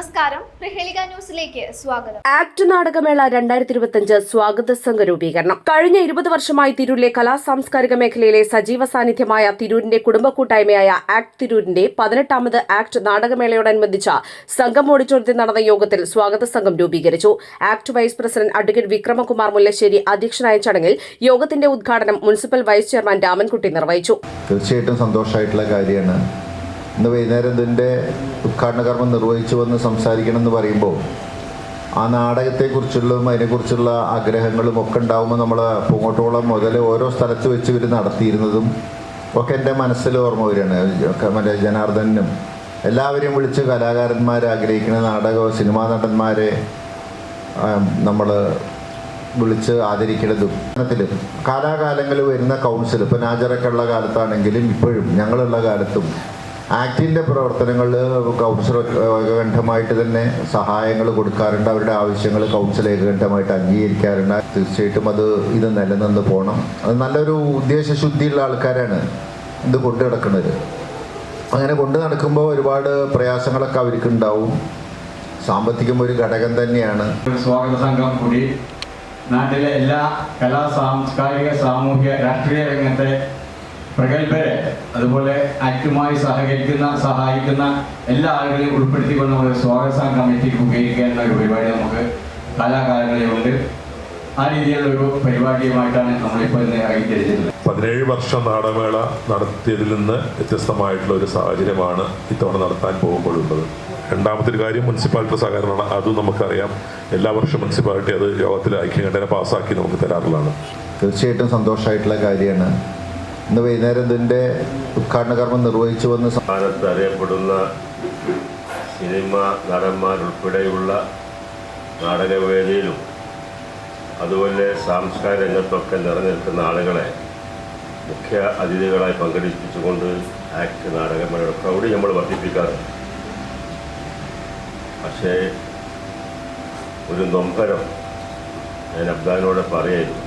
നമസ്കാരം. പ്രഹേളിക ന്യൂസിലേക്ക് സ്വാഗതം. ആക്ട് നാടകമേള രണ്ടായിരത്തി ഇരുപത്തിയഞ്ച് സ്വാഗത സംഘ രൂപീകരണം കഴിഞ്ഞ ഇരുപത് വർഷമായി തിരൂരിലെ കലാ സാംസ്കാരിക മേഖലയിലെ സജീവ സാന്നിധ്യമായ തിരൂരിന്റെ കുടുംബ കൂട്ടായ്മയായ ആക്ട് തിരൂരിന്റെ പതിനെട്ടാമത് ആക്ട് നാടകമേളയോടനുബന്ധിച്ച സംഘം ഓഡിറ്റോറിയത്തിൽ നടന്ന യോഗത്തിൽ സ്വാഗത സംഘം രൂപീകരിച്ചു. ACT vice president advocate Vikramakumar Mullassery അധ്യക്ഷനായ ചടങ്ങിൽ യോഗത്തിന്റെ ഉദ്ഘാടനം മുനിസിപ്പൽ വൈസ് ചെയർമാൻ രാമൻകുട്ടി നിർവഹിച്ചു. തീർച്ചയായിട്ടും സന്തോഷമായിട്ടുള്ള കാര്യമാണ്. ഇന്ന് വൈകുന്നേരം ഇതിന്റെ ഉദ്ഘാടന കർമ്മം നിർവഹിച്ചു വന്ന് സംസാരിക്കണം എന്ന് പറയുമ്പോൾ ആ നാടകത്തെക്കുറിച്ചുള്ളതും അതിനെക്കുറിച്ചുള്ള ആഗ്രഹങ്ങളും ഒക്കെ ഉണ്ടാകുമ്പോൾ നമ്മൾ പൂങ്ങോട്ടോളം മുതൽ ഓരോ സ്ഥലത്ത് വെച്ച് ഇവർ നടത്തിയിരുന്നതും ഒക്കെ എന്റെ മനസ്സിൽ ഓർമ്മ വരികയാണ്. മറ്റേ ജനാർദ്ദനും എല്ലാവരെയും വിളിച്ച് കലാകാരന്മാർ ആഗ്രഹിക്കുന്ന നാടക സിനിമാ നടന്മാരെ നമ്മൾ വിളിച്ച് ആദരിക്കുന്നതും. കാലാകാലങ്ങളിൽ വരുന്ന കൗൺസിൽ ഇപ്പോൾ നാജറൊക്കെ ഉള്ള കാലത്താണെങ്കിലും ഇപ്പോഴും ഞങ്ങളുള്ള കാലത്തും ആക്ടിന്റെ പ്രവർത്തനങ്ങളിൽ കൗൺസിൽ ഏകകണ്ഠമായിട്ട് തന്നെ സഹായങ്ങൾ കൊടുക്കാറുണ്ട്. അവരുടെ ആവശ്യങ്ങൾ കൗൺസിൽ ഏകകണ്ഠമായിട്ട് അംഗീകരിക്കാറുണ്ട്. തീർച്ചയായിട്ടും അത് ഇത് നിലനിന്ന് പോകണം അത് നല്ലൊരു ഉദ്ദേശശുദ്ധിയുള്ള ആൾക്കാരാണ് ഇത് കൊണ്ടു നടക്കുന്നത്. അങ്ങനെ കൊണ്ടു നടക്കുമ്പോൾ ഒരുപാട് പ്രയാസങ്ങളൊക്കെ അവർക്ക് ഉണ്ടാവും. സാമ്പത്തികം ഒരു ഘടകം തന്നെയാണ്. സ്വാഗത സംഘം കൂടി. നാട്ടിലെ എല്ലാ കലാ സാംസ്കാരിക സാമൂഹ്യ രാഷ്ട്രീയ രംഗത്തെ പ്രഗത്ഭരെ അതുപോലെ ആക്റ്റുമായി സഹകരിക്കുന്ന സഹായിക്കുന്ന എല്ലാ ആളുകളെയും ഉൾപ്പെടുത്തിക്കൊണ്ട് നമ്മൾ സ്വാഗത കമ്മിറ്റി ഒരു പരിപാടി നമുക്ക് കൊണ്ട് ആ രീതിയിലുള്ള ഒരു പരിപാടിയുമായിട്ടാണ് നമ്മളിപ്പോൾ ഇന്ന് ഇറങ്ങിത്തിരിച്ചിട്ടുള്ളത് പതിനേഴ് വർഷം നാടമേള നടത്തിയതിൽ നിന്ന് വ്യത്യസ്തമായിട്ടുള്ള ഒരു സാഹചര്യമാണ് ഇത്തവണ നടത്താൻ പോകുമ്പോഴുള്ളത്. രണ്ടാമത്തെ ഒരു കാര്യം മുനിസിപ്പാലിറ്റി സഹകരണമാണ് അതും നമുക്കറിയാം. എല്ലാ വർഷവും മുനിസിപ്പാലിറ്റി അത് യോഗത്തിൽ ഐക്യകണ്ഠന പാസ്സാക്കി നമുക്ക് തരാറുള്ളതാണ്. തീർച്ചയായിട്ടും സന്തോഷമായിട്ടുള്ള കാര്യമാണ്. ഇന്ന് വൈകുന്നേരം ഇതിന്റെ ഉദ്ഘാടന കർമ്മം നിർവഹിച്ചു വന്ന് സംസ്ഥാനത്ത് അറിയപ്പെടുന്ന സിനിമ നടന്മാരുൾപ്പെടെയുള്ള നാടകവേദിയിലും അതുപോലെ സാംസ്കാരിക രംഗത്തൊക്കെ നിറഞ്ഞിരിക്കുന്ന ആളുകളെ മുഖ്യ അതിഥികളായി പങ്കെടുപ്പിച്ചുകൊണ്ട് ആക്ട് നാടകമേളയുടെ പ്രൗഢി നമ്മൾ വർദ്ധിപ്പിക്കാറുണ്ട്. പക്ഷേ ഒരു നൊമ്പരം ഞാൻ അബ്ദാനോട് പറയായിരുന്നു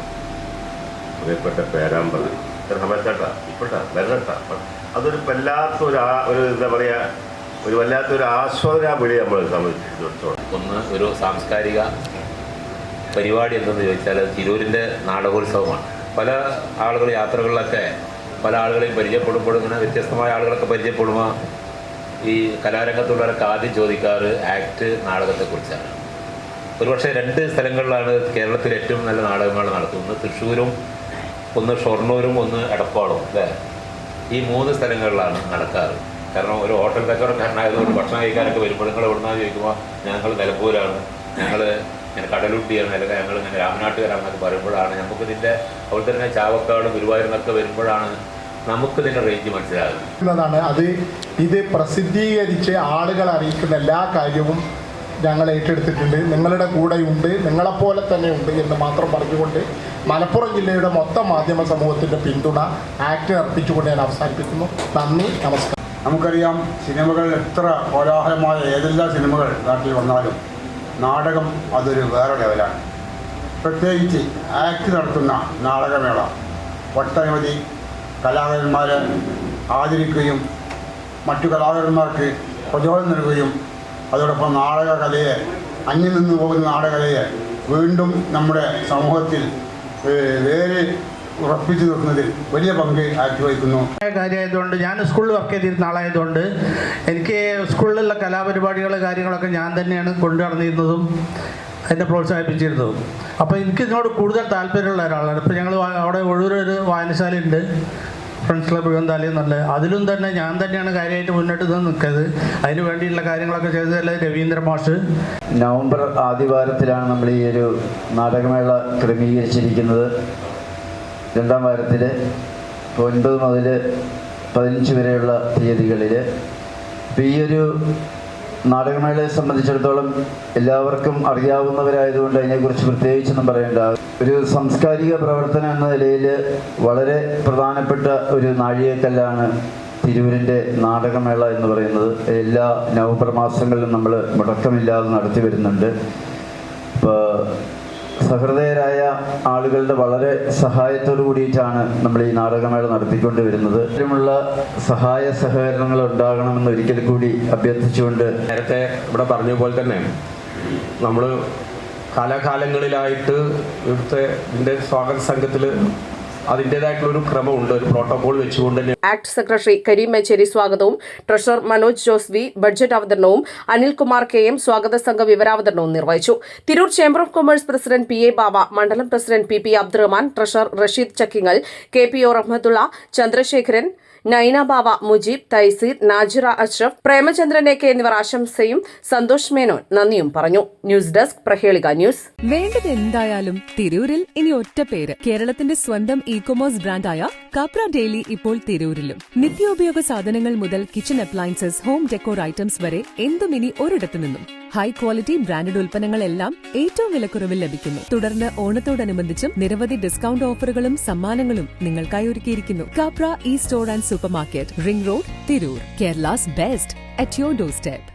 പ്രിയപ്പെട്ട പേരാമ്പറ. സമയത്തേട്ടാ ഇപ്പോഴാ വരണട്ടാ അതൊരു വല്ലാത്ത ഒരു ആ- ഒരു എന്താ പറയുക ഒരു വല്ലാത്തൊരു ആസ്വാദന വിളി നമ്മൾ സംബന്ധിച്ചിടത്തോളം. ഒന്ന് ഒരു സാംസ്കാരിക പരിപാടി എന്തെന്ന് ചോദിച്ചാൽ തിരൂരിന്റെ നാടകോത്സവമാണ്. പല ആളുകൾ യാത്രകളിലൊക്കെ പല ആളുകളെയും പരിചയപ്പെടുമ്പോൾ ഇങ്ങനെ വ്യത്യസ്തമായ ആളുകളൊക്കെ പരിചയപ്പെടുമ്പോൾ ഈ കലാരംഗത്തുള്ളവരൊക്കെ ആദ്യം ചോദിക്കാറ് ആക്ട് നാടകത്തെക്കുറിച്ചാണ്. ഒരുപക്ഷെ രണ്ട് സ്ഥലങ്ങളിലാണ് കേരളത്തിൽ ഏറ്റവും നല്ല നാടകങ്ങൾ നടത്തുന്നത്. തൃശ്ശൂരും ഒന്ന് ഷൊർണൂരും ഒന്ന് എടപ്പാളും അല്ലേ? ഈ മൂന്ന് സ്ഥലങ്ങളിലാണ് നടക്കാറ്. കാരണം ഒരു ഹോട്ടൽ കച്ചവടക്കാരനായതുകൊണ്ട് ഭക്ഷണം കഴിക്കാനൊക്കെ വരുമ്പോൾ നിങ്ങൾ എവിടുന്നാന്ന് ചോദിക്കുമ്പോൾ ഞങ്ങൾ നിലമ്പൂരാണ്. ഞങ്ങൾ ഇങ്ങനെ കടലുട്ടിയാണ്. അല്ലെങ്കിൽ ഞങ്ങൾ ഇങ്ങനെ രാമനാട്ടുകാരാണെന്നൊക്കെ പറയുമ്പോഴാണ് നമുക്ക് ഇതിന്റെ അവിടെ തന്നെ ചാവക്കാട് ഗുരുവായൂരിന്നൊക്കെ വരുമ്പോഴാണ് നമുക്ക് ഇതിന്റെ റേഞ്ച് മനസ്സിലാകുന്നത്. അത് ഇത് പ്രസിദ്ധീകരിച്ച് ആളുകളെ അറിയിക്കുന്ന എല്ലാ കാര്യവും ഞങ്ങൾ ഏറ്റെടുത്തിട്ടുണ്ട്. നിങ്ങളുടെ കൂടെയുണ്ട്. നിങ്ങളെപ്പോലെ തന്നെ ഉണ്ട് എന്ന് മാത്രം പറഞ്ഞുകൊണ്ട് മലപ്പുറം ജില്ലയുടെ മൊത്തം മാധ്യമ സമൂഹത്തിന്റെ പിന്തുണ ആക്ടിന് അർപ്പിച്ചുകൊണ്ട് ഞാൻ അവസാനിപ്പിക്കുന്നു. നന്ദി. നമസ്കാരം. നമുക്കറിയാം സിനിമകൾ എത്ര കോലാഹലമായ ഏതെല്ലാം സിനിമകൾ നാട്ടിൽ വന്നാലും നാടകം അതൊരു വേറെ ലെവലാണ് പ്രത്യേകിച്ച് ആക്ട് നടത്തുന്ന നാടകമേള. ഒട്ടനവധി കലാകാരന്മാരെ ആദരിക്കുകയും മറ്റു കലാകാരന്മാർക്ക് പ്രചോദനം നൽകുകയും അതോടൊപ്പം നാടക കലയെ അന്യം നിന്ന് പോകുന്ന നാടകകലയെ വീണ്ടും നമ്മുടെ സമൂഹത്തിൽ വേര് ഉറപ്പിച്ചു നിർത്തുന്നതിൽ വലിയ പങ്ക് ആക്കി വഹിക്കുന്നു കാര്യമായതുകൊണ്ട് ഞാൻ സ്കൂളിൽ വർക്ക് ചെയ്തിരുന്ന ആളായതുകൊണ്ട് എനിക്ക് സ്കൂളിലുള്ള കലാപരിപാടികൾ കാര്യങ്ങളൊക്കെ ഞാൻ തന്നെയാണ് കൊണ്ടു നടന്നിരുന്നതും എന്നെ പ്രോത്സാഹിപ്പിച്ചിരുന്നതും. അപ്പോൾ എനിക്ക് ഇതിനോട് കൂടുതൽ താല്പര്യമുള്ള ഒരാളാണ്. ഇപ്പോൾ ഞങ്ങൾ അവിടെ ഒഴൂരൊരു വായനശാലയുണ്ട്. ഫ്രണ്ട്സ് ക്ലബ് എന്തായാലും നല്ല അതിലും തന്നെ ഞാൻ തന്നെയാണ് കാര്യമായിട്ട് മുന്നോട്ട് നിന്ന് നിൽക്കുന്നത് അതിന് വേണ്ടിയുള്ള കാര്യങ്ങളൊക്കെ ചെയ്തതല്ലേ രവീന്ദ്ര മാഷ്. നവംബർ ആദ്യവാരത്തിലാണ് നമ്മൾ ഈ ഒരു നാടകമേള ക്രമീകരിച്ചിരിക്കുന്നത്. രണ്ടാം വാരത്തിൽ ഒൻപത് മുതൽ പതിനഞ്ച് വരെയുള്ള തീയതികളിൽ ഈ ഒരു നാടകമേളയെ സംബന്ധിച്ചിടത്തോളം എല്ലാവർക്കും അറിയാവുന്നവരായതുകൊണ്ട് അതിനെക്കുറിച്ച് പ്രത്യേകിച്ചൊന്നും പറയേണ്ട ഒരു സാംസ്കാരിക പ്രവർത്തനം എന്ന നിലയിൽ വളരെ പ്രധാനപ്പെട്ട ഒരു നാഴികക്കല്ലാണ് തിരൂരിന്റെ നാടകമേള എന്ന് പറയുന്നത്. എല്ലാ നവംബർ മാസങ്ങളിലും നമ്മൾ മുടക്കമില്ലാതെ നടത്തി വരുന്നുണ്ട്. ഇപ്പോൾ സഹൃദയരായ ആളുകളുടെ വളരെ സഹായത്തോടു കൂടിയിട്ടാണ് നമ്മൾ ഈ നാടകമേള നടത്തിക്കൊണ്ട് വരുന്നത് ഇതിലുമുള്ള സഹായ സഹകരണങ്ങൾ ഉണ്ടാകണമെന്ന് ഒരിക്കൽ കൂടി അഭ്യർത്ഥിച്ചുകൊണ്ട് നേരത്തെ ഇവിടെ പറഞ്ഞ പോലെ തന്നെ നമ്മൾ കാലാകാലങ്ങളിലായിട്ട് ഇവിടുത്തെ ഇതിന്റെ സ്വാഗത സംഘത്തിൽ അതിന്റെതായിട്ടുള്ള ഒരു ക്രമമുണ്ട്. ഒരു പ്രോട്ടോകോൾ വെച്ചുകൊണ്ട് തന്നെ ആക്ട് സെക്രട്ടറി കരീം മേച്ചേരി സ്വാഗതവും. Treasurer Manoj Jose V budget അവതരണവും അനിൽകുമാർ കെ എം സ്വാഗത സംഘ വിവരാവതരണവും നിർവഹിച്ചു. Tirur chamber of commerce president P A Baba മണ്ഡലം president P P Abdurahman treasurer Rasheed Chakkingal K P O Rahmathulla Chandrasekharan Naina Bava Mujeeb Thaiseer Najira Ashraf Premachandran A K എന്നിവർ ആശംസയും സന്തോഷ് മേനോൻ നന്ദിയും പറഞ്ഞു. News desk Prahelika news. വേണ്ടത് എന്തായാലും തിരൂരിൽ ഇനി ഒറ്റ പേര്. കേരളത്തിന്റെ സ്വന്തം ഇ കൊമേഴ്സ് ബ്രാൻഡായ കപ്ര ഡെയിലി ഇപ്പോൾ തിരൂരിലും. നിത്യോപയോഗ സാധനങ്ങൾ മുതൽ kitchen appliances home decor items വരെ എന്തും ഇനി ഒരിടത്തു നിന്നും. ഹൈ ക്വാളിറ്റി ബ്രാൻഡഡ് ഉൽപ്പന്നങ്ങളെല്ലാം ഏറ്റവും വിലക്കുറവിൽ ലഭിക്കുന്നു. തുടർന്ന് ഓണത്തോടനുബന്ധിച്ചും നിരവധി ഡിസ്കൗണ്ട് ഓഫറുകളും സമ്മാനങ്ങളും നിങ്ങൾക്കായി ഒരുക്കിയിരിക്കുന്നു. Kapra e store and supermarket ring road Tirur Kerala's best at your doorstep